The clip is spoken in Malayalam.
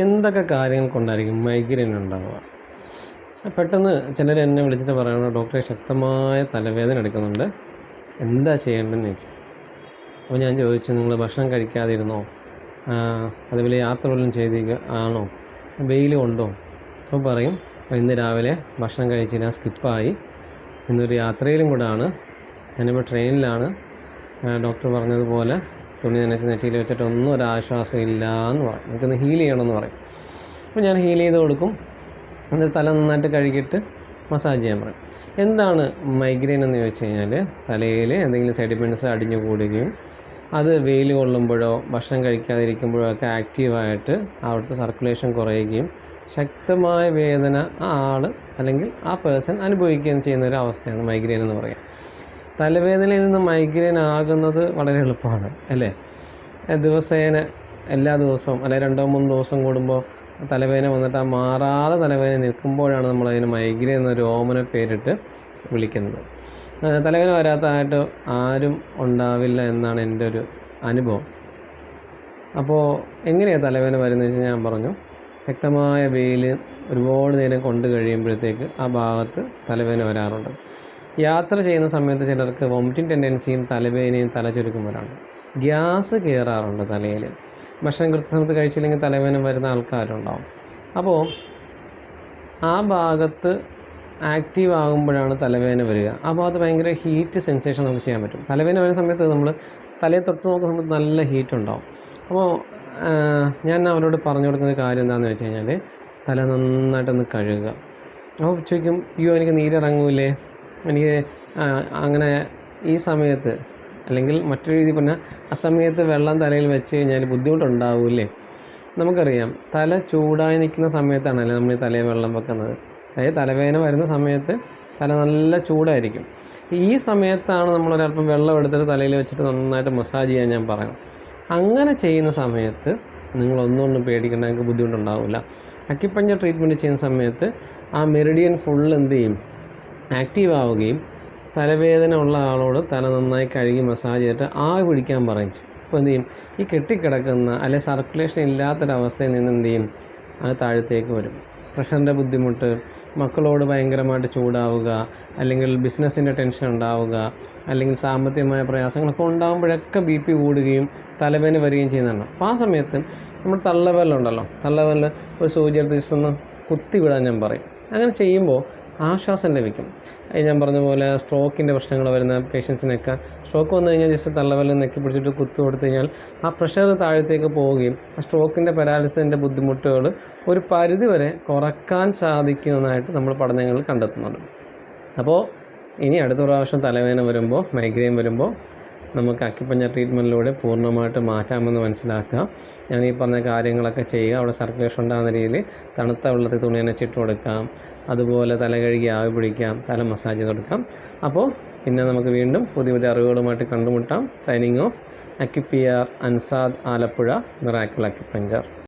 എന്തൊക്കെ കാര്യങ്ങൾ കൊണ്ടായിരിക്കും മൈഗ്രെയിൻ ഉണ്ടാവുക? പെട്ടെന്ന് ചിലർ എന്നെ വിളിച്ചിട്ട് പറയുന്നത് ഡോക്ടറെ ശക്തമായ തലവേദന എടുക്കുന്നുണ്ട്. എന്താ ചെയ്യേണ്ടതെന്ന് ചോദിക്കും. അപ്പോൾ ഞാൻ ചോദിച്ചു നിങ്ങൾ ഭക്ഷണം കഴിക്കാതിരുന്നോ? അതുപോലെ യാത്ര വല്ലതും ചെയ്തിരിക്കുക ആണോ? വെയിൽ കൊണ്ടോ? അപ്പോൾ പറയും ഇന്ന് രാവിലെ ഭക്ഷണം കഴിച്ചില്ല സ്കിപ്പായി. ഇന്നൊരു യാത്രയിലും കൂടാണ് ഞാനിപ്പോൾ ട്രെയിനിലാണ്. ഡോക്ടർ പറഞ്ഞതുപോലെ തുണി നനച്ച് നെറ്റിയിൽ വെച്ചിട്ട് ഒന്നും ഒരു ആശ്വാസം ഇല്ല എന്ന് പറയും എനിക്കൊന്ന് ഹീൽ ചെയ്യണമെന്ന് പറയും. അപ്പോൾ ഞാൻ ഹീൽ ചെയ്ത് കൊടുക്കും. എന്നിട്ട് തല നന്നായിട്ട് കഴുകിയിട്ട് മസാജ് ചെയ്യാൻ പറയും. എന്താണ് മൈഗ്രെയിൻ എന്ന് ചോദിച്ചു കഴിഞ്ഞാൽ തലയിൽ എന്തെങ്കിലും സെഡിമെന്റ്സ് അടിഞ്ഞു കൂടുകയും അത് വെയിൽ കൊള്ളുമ്പോഴോ ഭക്ഷണം കഴിക്കാതിരിക്കുമ്പോഴോ ഒക്കെ ആക്റ്റീവായിട്ട് അവിടുത്തെ സർക്കുലേഷൻ കുറയുകയും ശക്തമായ വേദന ആ ആൾ അല്ലെങ്കിൽ ആ പേഴ്സൺ അനുഭവിക്കുകയും ചെയ്യുന്ന ഒരു അവസ്ഥയാണ് മൈഗ്രെയിൻ എന്ന് പറയുക തലവേദനയിൽ നിന്ന് മൈഗ്രെയിൻ ആകുന്നത് വളരെ എളുപ്പമാണ് അല്ലേ? ദിവസേന എല്ലാ ദിവസവും അല്ലെ രണ്ടോ മൂന്നോ ദിവസം കൂടുമ്പോൾ തലവേദന വന്നിട്ട് ആ മാറാതെ തലവേദന നിൽക്കുമ്പോഴാണ് നമ്മൾ അതിന് മൈഗ്രെയിൻ എന്ന രോമന പേരിട്ട് വിളിക്കുന്നത്. തലവേദന വരാത്തതായിട്ട് ആരും ഉണ്ടാവില്ല എന്നാണ് എന്റെ ഒരു അനുഭവം. അപ്പോൾ എങ്ങനെയാണ് തലവേദന വരുന്നത് വെച്ച് ഞാൻ പറഞ്ഞു ശക്തമായ വെയിൽ ഒരുപാട് നേരം കൊണ്ട് കഴിയുമ്പോഴത്തേക്ക് ആ ഭാഗത്ത് തലവേദന വരാറുണ്ട്. യാത്ര ചെയ്യുന്ന സമയത്ത് ചിലർക്ക് വോമിറ്റിംഗ് ടെൻഡൻസിയും തലവേദനയും തലചുരുക്കും വരാറുണ്ട് ഗ്യാസ് കയറാറുണ്ട് തലയിൽ. ഭക്ഷണം കൃത്യസമയത്ത് കഴിച്ചില്ലെങ്കിൽ തലവേദന വരുന്ന ആൾക്കാരുണ്ടാവും. അപ്പോൾ ആ ഭാഗത്ത് ആക്റ്റീവ് ആകുമ്പോഴാണ് തലവേദന വരിക. അപ്പോൾ അത് ഭയങ്കര ഹീറ്റ് സെൻസേഷൻ നമുക്ക് ചെയ്യാൻ പറ്റും. തലവേദന വരുന്ന സമയത്ത് നമ്മൾ തലയെ തൊട്ട് നോക്കുന്ന സമയത്ത് നല്ല ഹീറ്റ് ഉണ്ടാവും. അപ്പോൾ ഞാൻ അവരോട് പറഞ്ഞു കൊടുക്കുന്ന കാര്യം എന്താണെന്ന് വെച്ച് കഴിഞ്ഞാൽ തല നന്നായിട്ടൊന്ന് കഴുകുക. അപ്പോൾ ചോദിക്കും അയ്യോ എനിക്ക് നീരിറങ്ങൂലേ എനിക്ക് അങ്ങനെ ഈ സമയത്ത് അല്ലെങ്കിൽ മറ്റൊരു രീതി പറഞ്ഞാൽ ആ സമയത്ത് വെള്ളം തലയിൽ വെച്ച് കഴിഞ്ഞാൽ ബുദ്ധിമുട്ടുണ്ടാവില്ലേ? നമുക്കറിയാം തല ചൂടായി നിൽക്കുന്ന സമയത്താണല്ലേ നമ്മൾ ഈ തലയിൽ വെള്ളം വെക്കുന്നത്. അതായത് തലവേദന വരുന്ന സമയത്ത് തല നല്ല ചൂടായിരിക്കും. ഈ സമയത്താണ് നമ്മൾ ഒരല്പം വെള്ളം എടുത്തിട്ട് തലയിൽ വെച്ചിട്ട് നന്നായിട്ട് മസാജ് ചെയ്യാൻ ഞാൻ പറയാം അങ്ങനെ ചെയ്യുന്ന സമയത്ത് നിങ്ങൾ ഒന്നുകൊണ്ടും പേടിക്കേണ്ട നിങ്ങൾക്ക് ബുദ്ധിമുട്ടുണ്ടാവില്ല അക്കിപ്പഞ്ഞ ട്രീറ്റ്മെന്റ് ചെയ്യുന്ന സമയത്ത് ആ മെറിഡിയൻ ഫുൾ എന്ത് ചെയ്യും? ആക്റ്റീവ് ആവുകയും തലവേദന ഉള്ള ആളോട് തല നന്നായി കഴുകി മസാജ് ചെയ്തിട്ട് ആവി പിടിക്കാൻ പറയും. അപ്പോൾ എന്ത് ചെയ്യും? ഈ കെട്ടിക്കിടക്കുന്ന അല്ലെ സർക്കുലേഷൻ ഇല്ലാത്തൊരവസ്ഥയിൽ നിന്ന് എന്ത് ചെയ്യും? അത് താഴത്തേക്ക് വരും. പ്രഷറിന്റെ ബുദ്ധിമുട്ട് മക്കളോട് ഭയങ്കരമായിട്ട് ചൂടാവുക അല്ലെങ്കിൽ ബിസിനസ്സിന്റെ ടെൻഷൻ ഉണ്ടാവുക അല്ലെങ്കിൽ സാമ്പത്തികമായ പ്രയാസങ്ങളൊക്കെ ഉണ്ടാകുമ്പോഴൊക്കെ ബി പി കൂടുകയും തലവേദന വരികയും ചെയ്യുന്നുണ്ട്. അപ്പോൾ ആ സമയത്ത് നമ്മൾ തള്ളവല്ലുണ്ടല്ലോ. തള്ളവെല്ല് ഒരു സൂചി എടുത്ത് ഒന്ന് കുത്തിവിടാൻ ഞാൻ പറയും. അങ്ങനെ ചെയ്യുമ്പോൾ ആശ്വാസം ലഭിക്കും. ഞാൻ പറഞ്ഞ പോലെ സ്ട്രോക്കിന്റെ പ്രശ്നങ്ങൾ വരുന്ന പേഷ്യൻസിനൊക്കെ സ്ട്രോക്ക് വന്നു കഴിഞ്ഞാൽ ജസ്റ്റ് തള്ളവെല്ല് നെക്കി പിടിച്ചിട്ട് കുത്തു കൊടുത്തു കഴിഞ്ഞാൽ ആ പ്രഷർ താഴത്തേക്ക് പോവുകയും ആ സ്ട്രോക്കിന്റെ പാരാലിസിന്റെ ബുദ്ധിമുട്ടുകൾ ഒരു പരിധിവരെ കുറയ്ക്കാൻ സാധിക്കുമെന്നായിട്ട് നമ്മൾ പഠനങ്ങൾ കണ്ടെത്തുന്നുണ്ട്. അപ്പോൾ ഇനി അടുത്ത പ്രാവശ്യം തലവേദന വരുമ്പോൾ മൈഗ്രെയിൻ വരുമ്പോൾ നമുക്ക് അക്കിപ്പഞ്ഞ ട്രീറ്റ്മെന്റിലൂടെ പൂർണമായിട്ട് മാറ്റാമെന്ന് മനസ്സിലാക്കുക. ഞാൻ ഈ പറഞ്ഞ കാര്യങ്ങളൊക്കെ ചെയ്യുക. അവിടെ സർക്കുലേഷൻ ഉണ്ടാകുന്ന രീതിയിൽ തണുത്ത വെള്ളത്തിൽ തുണി നനച്ചിട്ട് കൊടുക്കാം. അതുപോലെ തല കഴുകി ആവി പിടിക്കാം. തല മസാജ് ചെയ്ത് കൊടുക്കാം. അപ്പോൾ പിന്നെ നമുക്ക് വീണ്ടും പുതിയ പുതിയ അറിവുകളുമായിട്ട് കണ്ടുമുട്ടാം. സൈനിങ് ഓഫ് അക്യുപിയർ അൻസാദ് ആലപ്പുഴ മിറാക്കിൾ അക്യുപഞ്ചർ